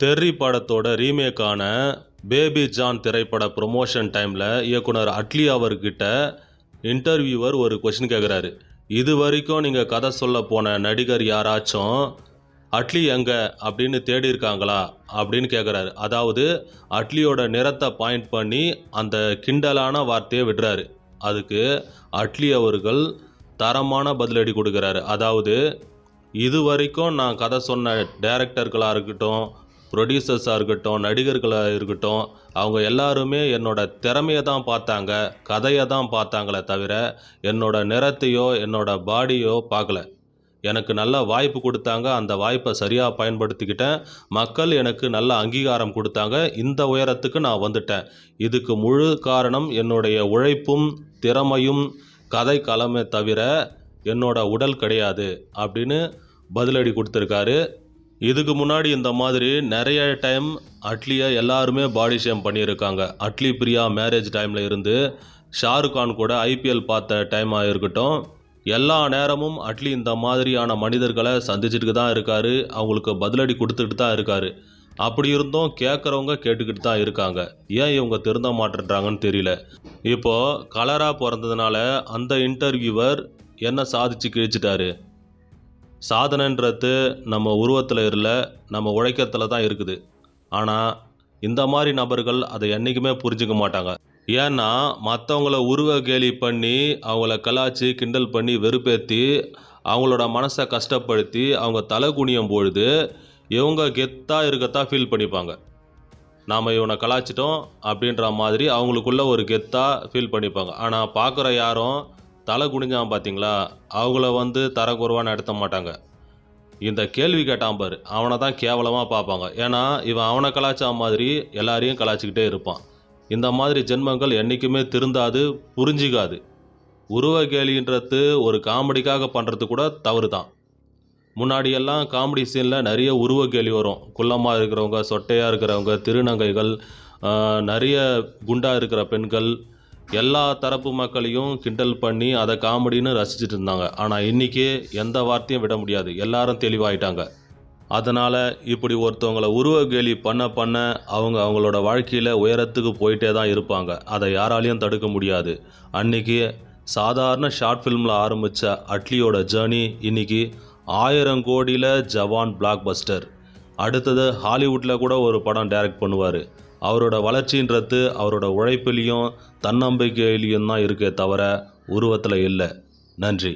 தெர்ரி படத்தோட ரீமேக்கான baby John திரைப்பட ப்ரொமோஷன் டைமில் இயக்குனர் அட்லி அவர்கிட்ட இன்டர்வியூவர் ஒரு கொஷின் கேட்குறாரு இது வரைக்கும் நீங்கள் கதை சொல்ல போன நடிகர் யாராச்சும் அட்லி எங்கே அப்படின்னு தேடி இருக்காங்களா அப்படின்னு கேட்குறாரு அதாவது அட்லியோட நிறத்தை பாயிண்ட் பண்ணி அந்த கிண்டலான வார்த்தையை விடுறாரு. அதுக்கு அட்லி அவர்கள் தரமான பதிலடி கொடுக்குறாரு. அதாவது இது வரைக்கும் நான் கதை சொன்ன டேரக்டர்களாக இருக்கட்டும் ப்ரொடியூசர்ஸாக இருக்கட்டும் நடிகர்களாக இருக்கட்டும் அவங்க எல்லாருமே என்னோட திறமையை தான் பார்த்தாங்க கதையை தான் பார்த்தாங்களே தவிர என்னோட நிறத்தையோ என்னோடய பாடியோ பார்க்கல. எனக்கு நல்ல வாய்ப்பு கொடுத்தாங்க அந்த வாய்ப்பை சரியாக பயன்படுத்திக்கிட்டேன். மக்கள் எனக்கு நல்ல அங்கீகாரம் கொடுத்தாங்க இந்த உயரத்துக்கு நான் வந்துட்டேன். இதுக்கு முழு காரணம் என்னுடைய உழைப்பும் திறமையும் கதை களமே தவிர என்னோட உடல் கிடையாது அப்படின்னு பதிலடி கொடுத்துருக்காரு. இதுக்கு முன்னாடி இந்த மாதிரி நிறைய டைம் அட்லியை எல்லாருமே பாடி ஷேம் பண்ணியிருக்காங்க. அட்லி பிரியா மேரேஜ் டைமில் இருந்து ஷாருக் கான் கூட ஐபிஎல் பார்த்த டைமாக இருக்கட்டும். எல்லா நேரமும் அட்லி இந்த மாதிரியான மனிதர்களை சந்திச்சுட்டு தான் இருக்காரு. அவங்களுக்கு பதிலடி கொடுத்துட்டு தான் இருக்காரு. அப்படி இருந்தும் கேட்குறவங்க கேட்டுக்கிட்டு தான் இருக்காங்க. ஏன் இவங்க திருந்த மாட்டேன்றாங்கன்னு தெரியல. இப்போது கலராக பிறந்ததுனால அந்த இன்டர்வியூவர் என்ன சாதிச்சு கிழிச்சிட்டாரு? சாதனைன்றது நம்ம உருவத்தில் இல்லை நம்ம உழைக்கிறதுல தான் இருக்குது. ஆனால் இந்த மாதிரி நபர்கள் அதை என்றைக்குமே புரிஞ்சுக்க மாட்டாங்க. ஏன்னா மற்றவங்கள உருவ கேலி பண்ணி அவங்கள கலாச்சி கிண்டல் பண்ணி வெறுப்பேற்றி அவங்களோட மனசை கஷ்டப்படுத்தி அவங்க தலை குனியும் பொழுது இவங்க கெத்தாக இருக்கத்தான் ஃபீல் பண்ணிப்பாங்க. நாம் இவனை கலாச்சிட்டோம் அப்படின்ற மாதிரி அவங்களுக்குள்ள ஒரு கெத்தாக ஃபீல் பண்ணிப்பாங்க. ஆனால் பார்க்குற யாரும் தலை குனிஞ்சான் பார்த்தீங்களா அவங்கள வந்து தரக்குறைவாக நடத்த மாட்டாங்க. இந்த கேள்வி கேட்டான் பாரு. அவனை தான் கேவலமாக பார்ப்பாங்க. ஏன்னா இவன் அவனை கலாய்ச்சா மாதிரி எல்லாரையும் கலாச்சிக்கிட்டே இருப்பான். இந்த மாதிரி ஜென்மங்கள் என்றைக்குமே திருந்தாது புரிஞ்சிக்காது. உருவ கேலின்றது ஒரு காமெடிக்காக பண்ணுறது கூட தவறு தான் முன்னாடியெல்லாம் காமெடி சீனில் நிறைய உருவ கேலி வரும். குள்ளமாக இருக்கிறவங்க சொட்டையாக இருக்கிறவங்க திருநங்கைகள் நிறைய குண்டாக இருக்கிற பெண்கள் எல்லா தரப்பு மக்களையும் கிண்டல் பண்ணி அதை காமெடின்னு ரசிச்சுட்டு இருந்தாங்க. ஆனால் இன்றைக்கி எந்த வார்த்தையும் விட முடியாது. எல்லாரும் தெளிவாயிட்டாங்க. அதனால் இப்படி ஒருத்தவங்கள உருவ கேலி பண்ண பண்ண அவங்க அவங்களோட வாழ்க்கையில் உயரத்துக்கு போயிட்டே தான் இருப்பாங்க. அதை யாராலையும் தடுக்க முடியாது. அன்றைக்கி சாதாரண ஷார்ட் ஃபிலிமில் ஆரம்பித்த அட்லியோட ஜேர்னி இன்னைக்கு ஆயிரம் கோடியில் ஜவான் பிளாக் பஸ்டர் அடுத்தது ஹாலிவுட்டில் கூட ஒரு படம் டைரக்ட் பண்ணுவார். அவரோட வளர்ச்சின்றது அவரோட உழைப்பிலையும் தன்னம்பிக்கையிலையும் தான் இருக்கே தவிர உருவத்தில் இல்லை. நன்றி.